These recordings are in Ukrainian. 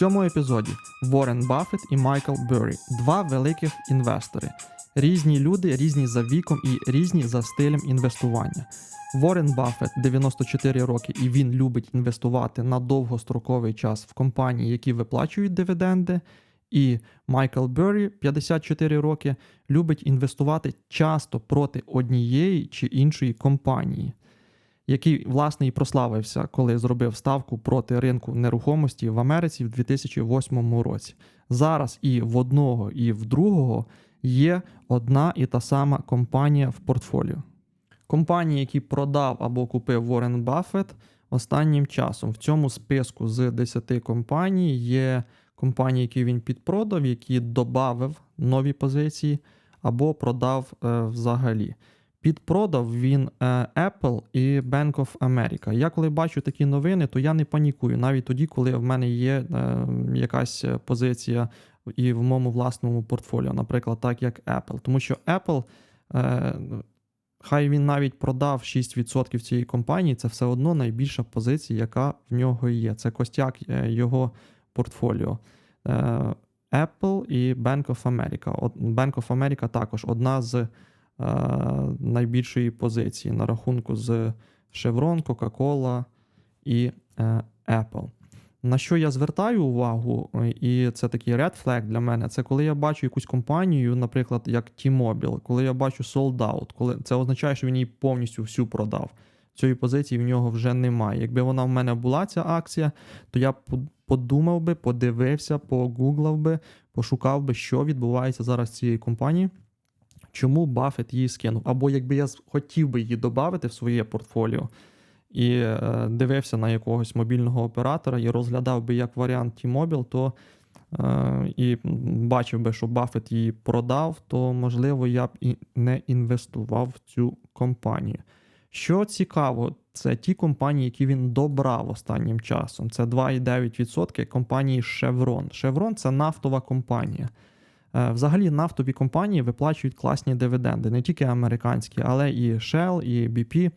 цьому епізоді Уоррен Баффет і Майкл Беррі два великих інвестори. Різні люди, різні за віком і різні за стилем інвестування. Уоррен Баффет 94 роки, і він любить інвестувати на довгостроковий час в компанії, які виплачують дивіденди. І Майкл Беррі 54 роки любить інвестувати часто проти однієї чи іншої компанії, який власне і прославився, коли зробив ставку проти ринку нерухомості в Америці в 2008 році. Зараз і в одного, і в другого є одна і та сама компанія в портфоліо. Компанії, які продав або купив Уоррен Баффет останнім часом. В цьому списку з 10 компаній є компанії, які він підпродав, які додав нові позиції або продав е, взагалі. Підпродав він е, Apple і Bank of America. Я коли бачу такі новини, то я не панікую, навіть тоді, коли в мене є е, якась позиція і в моєму власному портфоліо, наприклад, так як Apple. Тому що Apple, е, хай він навіть продав 6% цієї компанії, це все одно найбільша позиція, яка в нього є. Це костяк його портфоліо. Apple і Bank of America. Bank of America також одна з найбільшої позиції на рахунку з Chevron, Coca-Cola і е, Apple. На що я звертаю увагу, е, і це такий red flag для мене, це коли я бачу якусь компанію, наприклад, як T-Mobile, коли я бачу sold out, коли це означає, що він її повністю всю продав. Цієї позиції в нього вже немає. Якби вона в мене була, ця акція, то я подумав би, подивився, погуглав би, пошукав би, що відбувається зараз з цією компанією, чому Баффет її скинув. Або якби я хотів би її додати в своє портфоліо і е, дивився на якогось мобільного оператора і розглядав би як варіант T-Mobile, то е, і бачив би, що Баффет її продав, то можливо я б і не інвестував в цю компанію. Що цікаво, це ті компанії, які він добрав останнім часом. Це 2,9% компанії Chevron. Chevron – це нафтова компанія. Е, Взагалі, нафтові компанії виплачують класні дивіденди, не тільки американські, але і Shell, і BP.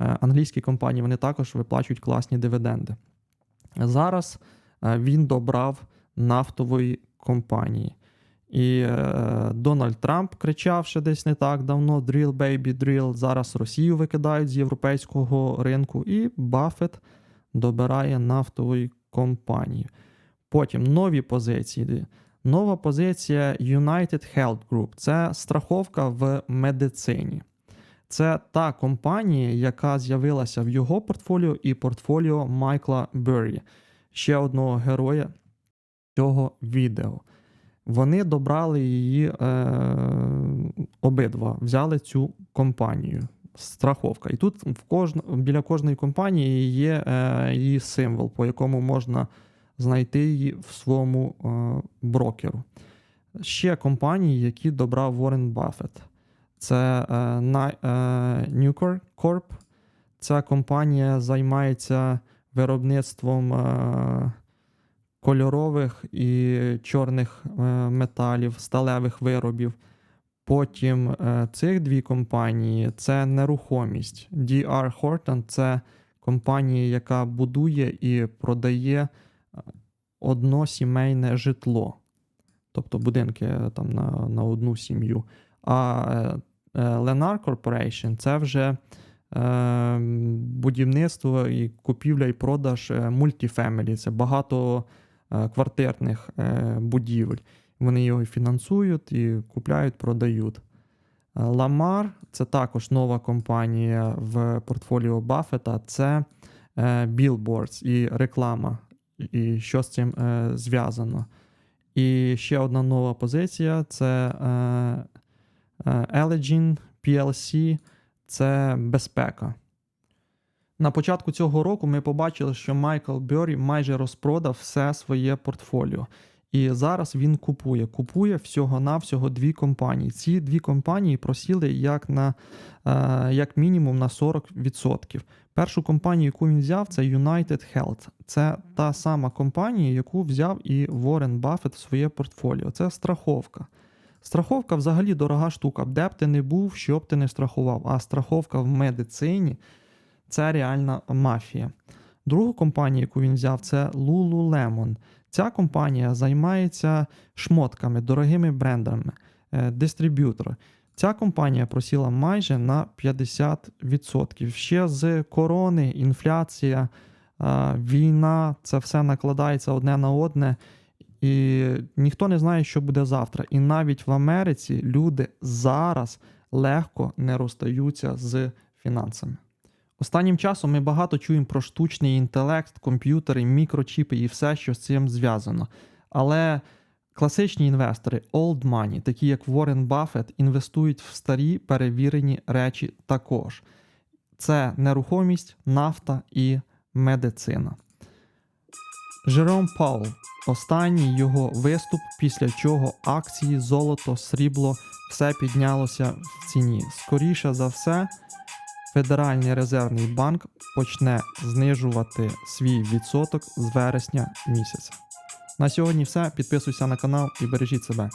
Е, Англійські компанії вони також виплачують класні дивіденди. Зараз е, він добрав нафтової компанії. І Дональд Трамп кричав ще десь не так давно: Drill, baby, drill. Зараз Росію викидають з європейського ринку, і Баффет добирає нафтової компанії. Потім нові позиції. Нова позиція United Health Group це страховка в медицині. Це та компанія, яка з'явилася в його портфоліо і портфоліо Майкла Беррі, ще одного героя цього відео. Вони добрали її е, обидва, взяли цю компанію. Страховка. І тут в кожн, біля кожної компанії є е, її символ, по якому можна знайти її в своєму е, брокеру. Ще компанії, які добрав Уоррен Баффет. Це е, е, Nucor Corp. Ця компанія займається виробництвом кольорових і чорних металів, сталевих виробів. Потім цих дві компанії це нерухомість. DR Horton це компанія, яка будує і продає односімейне житло, тобто будинки е, там на, на одну сім'ю. А е, Lennar Corporation це вже е, будівництво і купівля і продаж мультифемелі. Це багато е, квартирних е, будівель. Вони його фінансують і купляють, продають. Lamar це також нова компанія в портфоліо Баффета. Це е, Billboards і реклама, і що з цим е, зв'язано. І ще одна нова позиція це е, Elegin PLC це безпека. На початку цього року ми побачили, що Майкл Бьорі майже розпродав все своє портфоліо. І зараз він купує. Купує всього-навсього дві компанії. Ці дві компанії просіли як на е, як мінімум на 40%. Першу компанію, яку він взяв, це United Health. Це та сама компанія, яку взяв і Уоррен Баффет в своє портфоліо. Це страховка. Страховка взагалі дорога штука. Де б ти не був, що б ти не страхував. А страховка в медицині це реальна мафія. Другу компанію, яку він взяв, це Lululemon. Ця компанія займається шмотками, дорогими брендами, е, дистриб'ютори. Ця компанія просіла майже на 50%. Ще з корони, інфляція, е, війна, це все накладається одне на одне. І ніхто не знає, що буде завтра. І навіть в Америці люди зараз легко не розстаються з фінансами. Останнім часом ми багато чуємо про штучний інтелект, комп'ютери, мікрочіпи і все, що з цим зв'язано. Але класичні інвестори, old money, такі як Warren Buffett, інвестують в старі перевірені речі також. Це нерухомість, нафта і медицина. Жером Паул. Останній його виступ, після чого акції, золото, срібло все піднялося в ціні. Скоріше за все, Федеральний резервний банк почне знижувати свій відсоток з вересня місяця. На сьогодні все. Підписуйся на канал і бережіть себе.